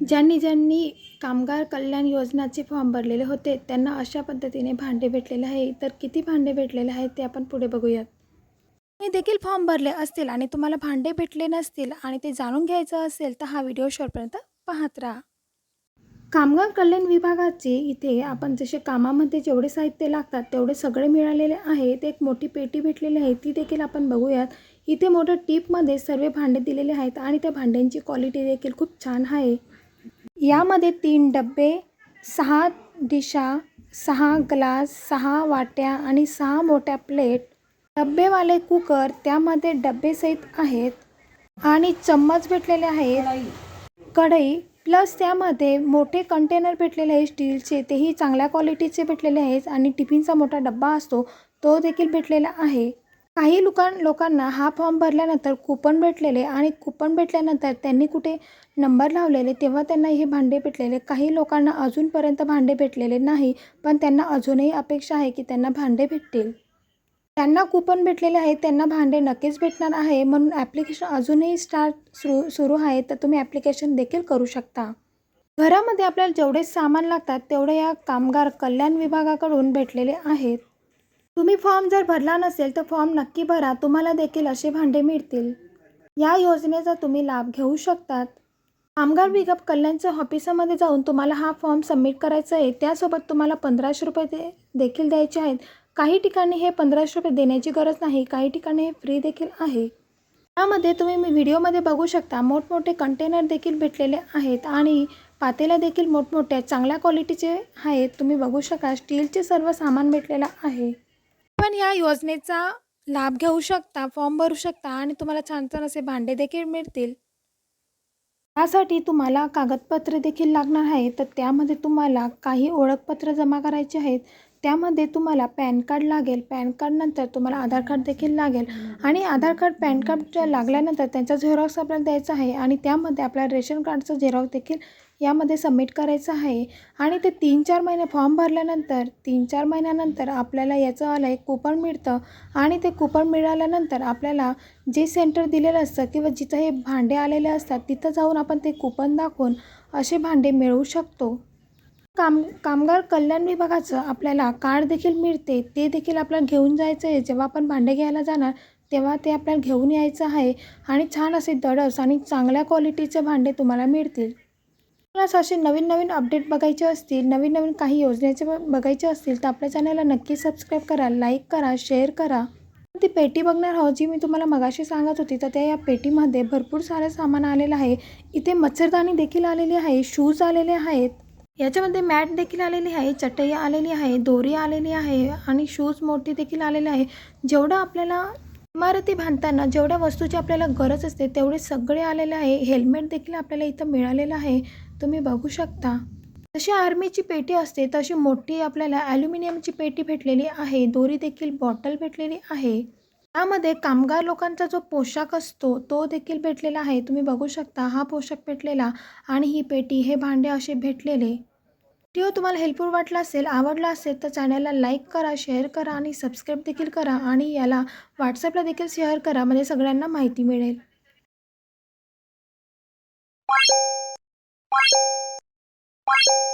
ज्यांनी ज्यांनी कामगार कल्याण योजनाचे फॉर्म भरलेले होते त्यांना अशा पद्धतीने भांडे भेटलेले आहे. तर किती भांडे भेटलेले आहेत ते आपण पुढे बघूयात. तुम्ही देखील फॉर्म भरले असतील आणि तुम्हाला भांडे भेटले नसतील आणि ते जाणून घ्यायचं असेल तर हा व्हिडिओ शेवटपर्यंत पाहत राहा. कामगार कल्याण विभागाचे इथे आपण जसे कामामध्ये जेवढे साहित्य लागतात तेवढे सगळे मिळालेले आहेत एक मोठी पेटी भेटलेली आहे ती देखील आपण बघूयात. इथे मोठ्या टीपमध्ये सर्व भांडे दिलेले आहेत आणि त्या भांड्यांची क्वालिटी देखील खूप छान आहे. यामध्ये तीन डबे सहा डिशा सहा ग्लास सहा वाट्या आणि सहा मोठ्या प्लेट. डब्बेवाले कुकर त्यामध्ये डब्बेसहित आहेत आणि चम्मच भेटलेले आहेत. कढई प्लस त्यामध्ये मोठे कंटेनर भेटलेले आहे स्टीलचे. तेही चांगल्या क्वालिटीचे भेटलेले आहेत आणि टिफिनचा मोठा डब्बा असतो तो देखील भेटलेला आहे. काही लोकां लोकांना हा फॉर्म भरल्यानंतर कुपन भेटलेले आणि कुपन भेटल्यानंतर त्यांनी कुठे नंबर लावलेले तेव्हा त्यांना हे भांडे भेटलेले. काही लोकांना अजूनपर्यंत भांडे भेटलेले नाही पण त्यांना अजूनही अपेक्षा आहे की त्यांना भांडे भेटतील. त्यांना कुपन भेटलेले आहे त्यांना भांडे नक्कीच भेटणार आहे म्हणून ॲप्लिकेशन अजूनही स्टार्ट सुरू सुरू आहे तर तुम्ही ॲप्लिकेशन देखील करू शकता. घरामध्ये आपल्याला जेवढे सामान लागतात तेवढे या कामगार कल्याण विभागाकडून भेटलेले आहेत. तुम्ही फॉर्म जर भरला नसेल तर फॉर्म नक्की भरा. तुम्हाला देखील असे भांडे मिळतील. या योजनेचा तुम्ही लाभ घेऊ शकतात. कामगार विगप कल्याणच्या ऑफिसामध्ये जाऊन तुम्हाला हा फॉर्म सबमिट करायचा आहे. त्यासोबत तुम्हाला पंधराशे रुपये दे देखील द्यायचे आहेत. काही ठिकाणी हे पंधराशे रुपये देण्याची गरज नाही. काही ठिकाणी हे फ्री देखील आहे. त्यामध्ये तुम्ही मी व्हिडिओमध्ये बघू शकता. मोठमोठे कंटेनर देखील भेटलेले आहेत आणि पातेल्या देखील मोठमोठ्या चांगल्या क्वालिटीचे आहेत. तुम्ही बघू शकता स्टीलचे सर्व सामान भेटलेलं आहे. पण या योजनेचा लाभ घेऊ शकता फॉर्म भरू शकता आणि तुम्हाला छान छान असे भांडे देखील मिळतील. त्यासाठी तुम्हाला कागदपत्रे देखील लागणार आहे तर त्यामध्ये तुम्हाला काही ओळखपत्र जमा करायचे आहेत. त्यामध्ये तुम्हाला पॅन कार्ड लागेल. पॅन कार्डनंतर तुम्हाला आधार कार्ड देखील लागेल. आणि आधार कार्ड पॅन कार्ड लागल्यानंतर त्यांचा झेरॉक्स आपल्याला द्यायचा आहे आणि त्यामध्ये आपल्या रेशन कार्डचं झेरॉक्स देखील यामध्ये सबमिट करायचं आहे. आणि ते तीन चार महिने फॉर्म भरल्यानंतर तीन चार महिन्यानंतर आपल्याला याचं एक कुपन मिळतं. आणि ते कुपन मिळाल्यानंतर आपल्याला जे सेंटर दिलेलं असतं किंवा जिथं हे भांडे आलेले असतात तिथं जाऊन आपण ते कुपन दाखवून असे भांडे मिळवू शकतो. काम कामगार कल्याण विभागाचं आपल्याला कार्ड देखील मिळते. ते देखील आपल्याला घेऊन जायचं आहे. जेव्हा आपण भांडे घ्यायला जाणार तेव्हा ते आपल्याला घेऊन यायचं आहे. आणि छान असे दडस आणि चांगल्या क्वालिटीचे भांडे तुम्हाला मिळतील. तुम्हाला असे नवीन नवीन अपडेट बघायचे असतील नवीन नवीन काही योजनेचे ब बघायचे असतील तर आपल्या चॅनलला नक्की सबस्क्राईब करा लाईक करा शेअर करा. ती पेटी बघणार आहोत जी मी तुम्हाला मगाशी सांगत होती तर त्या या पेटीमध्ये भरपूर सारं सामान आलेलं आहे. इथे मच्छरदाणी देखील आलेली आहे शूज आलेले आहेत. याच्यामध्ये मॅट देखील आलेली आहे चटई आलेली आहे दोरी आलेली आहे आणि शूज मोठी देखील आलेले आहे. जेवढं आपल्याला इमारती बांधताना जेवढ्या वस्तूची आपल्याला गरज असते तेवढे सगळे आलेले आहे. हेल्मेट देखील आपल्याला इथं मिळालेलं आहे. तुम्ही बघू शकता. जशी आर्मीची पेटी असते तशी मोठी आपल्याला ॲल्युमिनियमची पेटी भेटलेली आहे. दोरी देखील बॉटल भेटलेली आहे. त्यामध्ये कामगार लोकांचा जो पोशाख असतो तो देखील भेटलेला आहे. तुम्ही बघू शकता हा पोशाख भेटलेला आणि ही पेटी हे भांडे असे भेटलेले. व्हिडिओ तुम्हाला हेल्पफुल वाटला असेल आवडला असेल तर चॅनलला लाईक करा शेअर करा आणि सबस्क्राईब देखील करा आणि याला व्हॉट्सअपला देखील शेअर करा म्हणजे सगळ्यांना माहिती मिळेल Bye.